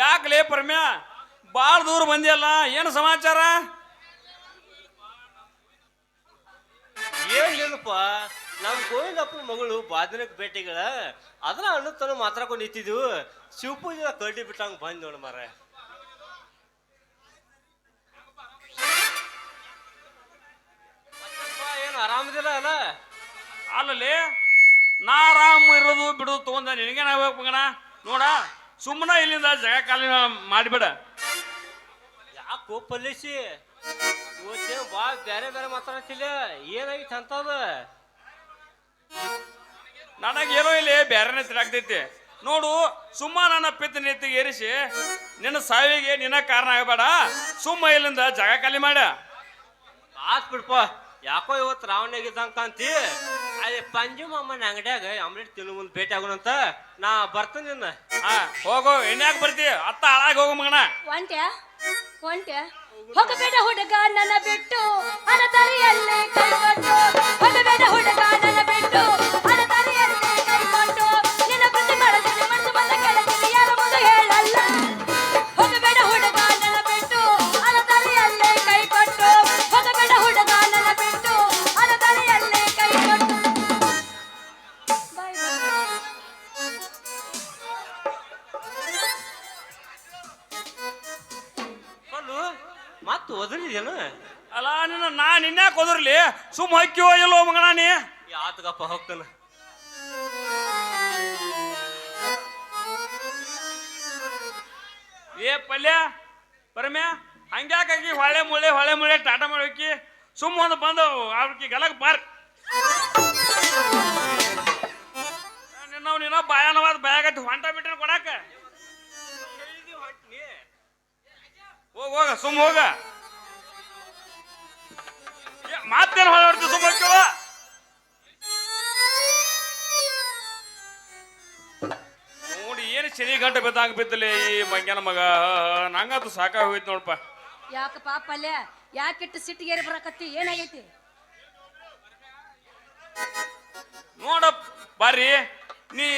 ಯಾಕಲೇ ಪರಮ್ಯ? ಭಾಳ ದೂರ ಬಂದಿಯಲ್ಲ ಏನು ಸಮಾಚಾರ? ಏನಿಲ್ಲಪ್ಪ ನಮ್ಮ ಗೋವಿಂದಪ್ಪನ ಮಗಳು ಬಾದನಕ್ ಭೇಟಿಗಳ ಅದ್ರ ಮಾತ್ರ ಮಾತಾಡ್ಕೊಂಡು ನಿಂತಿದ್ವು. ಶಿವಪೂಜೆ ಕಡ್ಡಿ ಬಿಟ್ಟಂಗೆ ಬಂದ್ ನೋಡ ಮಾರ ಏನು ಆರಾಮದಿಲ್ಲ ಅಲ್ಲ? ಅಲ್ಲಲ್ಲಿ ನಾ ಆರಾಮ ಇರೋದು ಬಿಡೋದು ತಗೊಂಡ ನಿನಗೇನ ಆಗ್ಬೇಕು ಮಗನ? ನೋಡ. ಸುಮ್ಮನೆ ಇಲ್ಲಿಂದ ಜಗ ಕಾಲಿನ ಮಾಡಿಬಿಡ. ಯಾಕೋ ಪಲ್ಲಿಸಿ ಬಾ ಬೇರೆ ಬೇರೆ ಮಾತಾಡ್ತಿಲ್ಲ. ಏನಾಗಿತ್ತು ಅಂತದ? ನನಗೇನೋ ಇಲ್ಲಿ ನೆತ್ತಿ ಆಗ್ತೈತಿ ನೋಡು ಸುಮ್ಮ ನನ್ನ ಪಿತ್ ನೆತ್ತಿಗೆ ಏರಿಸಿ ನಿನ್ನ ಸಾವಿಗೆ ನಿನ್ನ ಕಾರಣ ಆಗಬೇಡ. ಸುಮ್ಮ ಇಲ್ಲಿಂದ ಜಾಗ ಖಾಲಿ ಮಾಡ. ಆತ್ ಬಿಡ್ಪ. ಯಾಕೋ ಇವತ್ತು ರಾವಣಗಿದ್ದಂಗ ಕಾಂತಿ ಅದೇ ಪಂಜು ಮಾಮನ ಅಂಗಡ್ಯಾಗ ಆಮ್ಲೆಟ್ ತಿನ್ನು ಮುಂದೆ ಭೇಟಿ ಆಗೋಣಂತ ನಾ ಬರ್ತೀನಿ ನಿನ್ನ. ಹಾ ಹೋಗೋ ಎಣ್ಯಾಕ ಬರ್ತಿ. ಅತ್ತ ಹಾಳಾಗಿ ಹೋಗು ಮಗನ. ಒಂಟ್ಯಾ ಒಂಟ್ಯಾ. ಹೋಗಬೇಡ ಹುಡುಗ ನನ್ನ ಬಿಟ್ಟು. ಅನತರಿಯಲ್ಲೇ ಕೈಗೊಂಡು ಹೋಗಬೇಡ ಹುಡುಗ ನನ್ನ ಬಿಟ್ಟು. ಮತ್ತೆ ಒದರಿದೇನು ಅಲ್ಲ ನಿನ್ನ ನಾ ನಿನ್ನೆ ಹೋದ್ರಲಿ ಸುಮ್ಮ ಹಕ್ಕಿವೋ ಇಲ್ಲೋ ಮಗನ ನೀ? ಆತಗಪ್ಪ ಹೋಗ್ತಾನ. ಏ ಪಲ್ಯ ಪರಮ್ಯ ಹಂಗ್ಯಾಕಾಗಿ ಹೊಳೆ ಮುಳೆ ಹೊಳೆ ಮುಳೆ ಟಾಟಾ ಮಾಡೋಕಿ ಸುಮ್ಮ ಒಂದು ಬಂದು ಅವ್ರಿಗೆ ಗಲಗ್ ಬಾರ್. ನಿನ್ನವ್ ನಿನ್ನ ಬಾಯಾನವಾದ ಬಾಯಾಗಟ್ಟಿ ಹೊಂಟ ಬಿಟ್ರೆ ಕೊಡಾಕ? ಹೋಗ ಹೋಗ ಸುಮ್ಮ ಹೋಗ. ಏ, ಮತ್ತೇನ್ ಹೊಳೆ ಹೊಡ್ತಿ ಸುಮ್ಮ ನೋಡಿ ಏನು ಶನಿ ಗಂಟ ಬಿದ್ದಂಗ ಬಿದ್ದಲೆ ಈ ಮಂಗ್ಯನ ಮಗ? ನಂಗಂತೂ ಸಾಕಾಗಿ ಹೋಯ್ತು ನೋಡಪ್ಪ. ಯಾಕಪ್ಪ ಪಲ್ಯ? ಯಾಕಿಟ್ಟು ಸಿಟ್ಟಿಗೇರಿ ಬರಕತ್ತಿ? ಏನಾಗೈತಿ? ನೋಡಪ್ಪ ಬರ್ರಿ ನೀ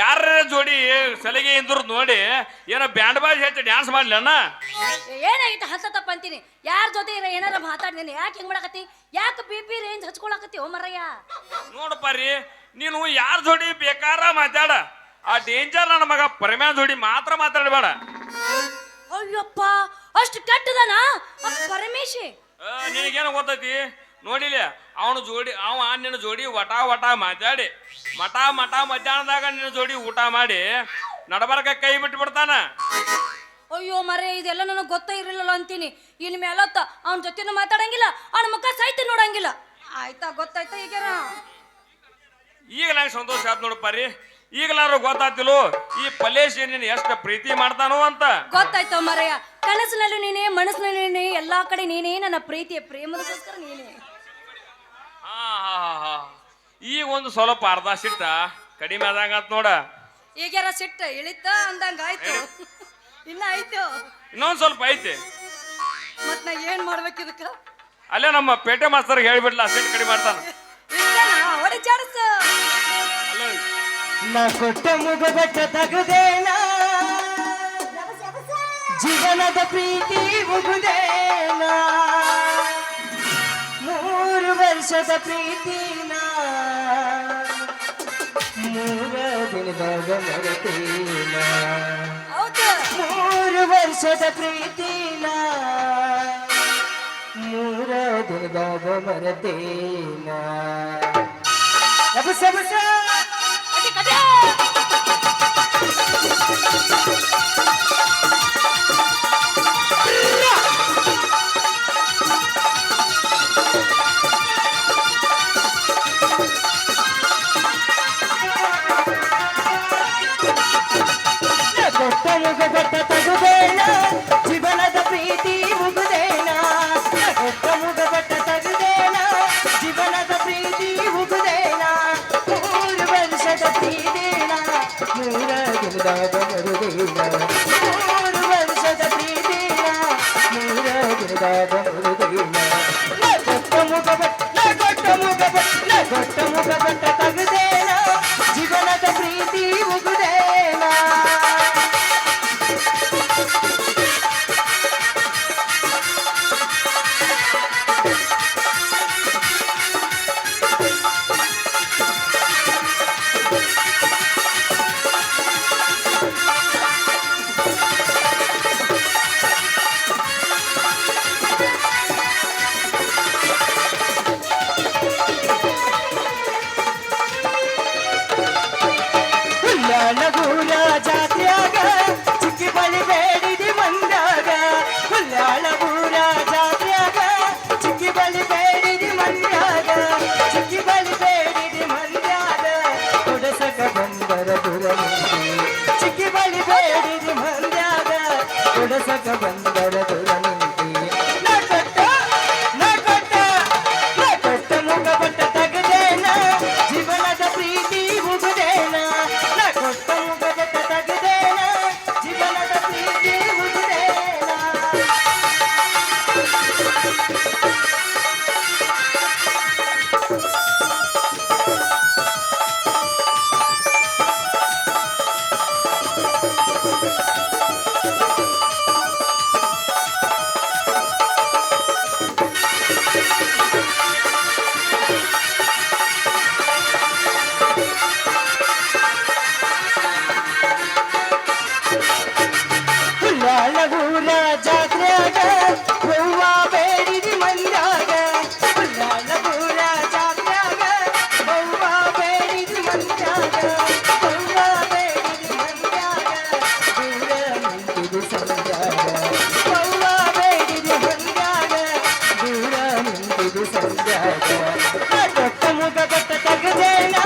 ಯಾರ ಜೋಡಿ ಸಲಿಗೆ ಇಂದ್ರ ನೋಡಿ ಏನೋ ಬ್ಯಾಂಡ್ ಬಾಜ್ ಹೆಚ್ಚು ಡ್ಯಾನ್ಸ್ ಮಾಡ್ಲಣ್ಣ ಏನಾಗಿತ್ತು? ಹಸತಪ್ಪ ಅಂತೀನಿ. ಯಾರ ಜೊತೆ ಏನಾರ ಮಾತಾಡ್ದೇನೆ ಯಾಕೆ ಹಿಂಗ್ ಮಾಡಕತ್ತಿ? ಯಾಕೆ ಬಿ ಪಿ ರೇಂಜ್ ಹಚ್ಕೊಳಕತ್ತಿ? ಓ ಮರಯ್ಯ. ನೋಡಪ್ಪ ರೀ ನೀನು ಯಾರ ಜೋಡಿ ಬೇಕಾರ ಮಾತಾಡ? ಆ ಡೇಂಜರ್ ನನ್ನ ಮಗ ಪರಮ್ಯಾನ್ ಜೋಡಿ ಮಾತ್ರ ಮಾತಾಡಬೇಡ. ಅಯ್ಯಪ್ಪ ಅಷ್ಟು ಕೆಟ್ಟದನ? ಪರಮೇಶಿ. ನಿನಗೇನು ಗೊತ್ತೈತಿ? ನೋಡಿಲ್ಲ ಅವನು ಜೋಡಿ ಅವ ನಿನ್ನ ಜೋಡಿ ವಟ ವಟ ಮಾತಾಡಿ. ಮಠ ಮಠ ಮಧ್ಯಾಹ್ನದಾಗ ನಿನ್ನ ಜೋಡಿ ಊಟ ಮಾಡಿ ನಡಬರ್ಕ ಕೈ ಬಿಟ್ಟು ಬಿಡ್ತಾನ ಅಯ್ಯೋ ಮರೆ ಇದೆಲ್ಲ ನನಗೆ ಗೊತ್ತೇ ಇರಲಿಲ್ಲ ಅಂತೀನಿ. ಇನ್ ಮೇಲತ್ತ ಅವನ ಜೊತೆನೂ ಮಾತಾಡಂಗಿಲ್ಲ ಅವನ ಮುಖ ಸಾಯ್ತಿ ನೋಡಂಗಿಲ್ಲ. ಆಯ್ತಾ ಗೊತ್ತಾಯ್ತಾ ಈಗ ಈಗ ನಂಗೆ ಸಂತೋಷ ಆಯ್ತು ನೋಡಪ್ಪ ರೀ ಈಗಲಾರು ಗೊತ್ತಾಗ್ತಿಲ್ಲ ಈ ಪಲೇಶ್ ನೀನು ಎಷ್ಟು ಪ್ರೀತಿ ಮಾಡ್ತಾನೋ ಅಂತ. ಗೊತ್ತಾಯ್ತ ಮರಯ್ಯ ಕನಸಿನಲ್ಲೂ ನೀನೇ ಮನಸ್ಸಿನಲ್ಲೂ ನೀನೇ ಎಲ್ಲಾ ಕಡೆ ನೀನೇ ನನ್ನ ಪ್ರೀತಿಯ ಪ್ರೇಮದಕ್ಕೋಸ್ಕರ ನೀನೇ. ಈಗ ಒಂದು ಸ್ವಲ್ಪ ಅರ್ಧ ಸಿಟ್ಟ ಕಡಿಮೆ ಆದಂಗ ನೋಡ. ಈಗ್ಯಾರ ಸಿಟ್ಟ ಇಳಿತ ಅಂದಂಗ ಆಯ್ತು. ಇನ್ನ ಆಯ್ತು. ಇನ್ನೊಂದ್ ಸ್ವಲ್ಪ ಐತೆ. ಮತ್ ನಾ ಏನ್ ಮಾಡ್ಬೇಕು ಇದಕ್ಕ? ಅಲ್ಲೇ ನಮ್ಮ ಪೇಟೆ ಮಾಸ್ತರ್ ಹೇಳ್ಬಿಡ್ಲ ಸಿಟ್ಟು ಕಡಿಮೆ ಮಾಡ್ತಾನ. ನಾ ಕೊಟ್ಟ ಮುಗಬಟ್ಟ ತಗದೇನ? ಜೀವನದ ಪ್ರೀತಿ ಮುಗುದೇನ ಮೂರು ವರ್ಷದ ಪ್ರೀತಿನ ಮೂರ ದಿನದಾಗ ಮರೆತೀನ ಮೂರು ವರ್ಷದ ಪ್ರೀತಿನ ಮೂರ ದಿನದಾಗ ಮರೆತೇನ ರಭಸ ಬಸ ಕಟಿ ಕಟಿ ಕೊಟ್ಟ ಮುಗಬಟ್ಟ ತಗುದೇನ ಜೀವನದ ಪ್ರೀತಿ ಮುಗುದೇನ ಕೊಟ್ಟ ಮುಗಬಟ್ಟ ತಗುದೇನ ಜೀವನದ ಪ್ರೀತಿ ಮುಗುದೇನ ಮೂರು ವರ್ಷದ ಪ್ರೀತಿನ ಮೂರ ದಿನದಾಗ ಮರುದೇನ ಮೂರು ವರ್ಷದ ಪ್ರೀತಿನ ಮೂರ ದಿನದಾಗ ಮರುದೇನ ಕೊಟ್ಟ ಮುಗಬಟ್ಟ ಸಖ ಬಂದೊಡನೆ సంధ్యాగ గొప్ప ముద గొట్ట తగజైనా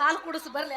ಹಾಲು ಕುಡಿಸ್ ಬರ್ಲಿ?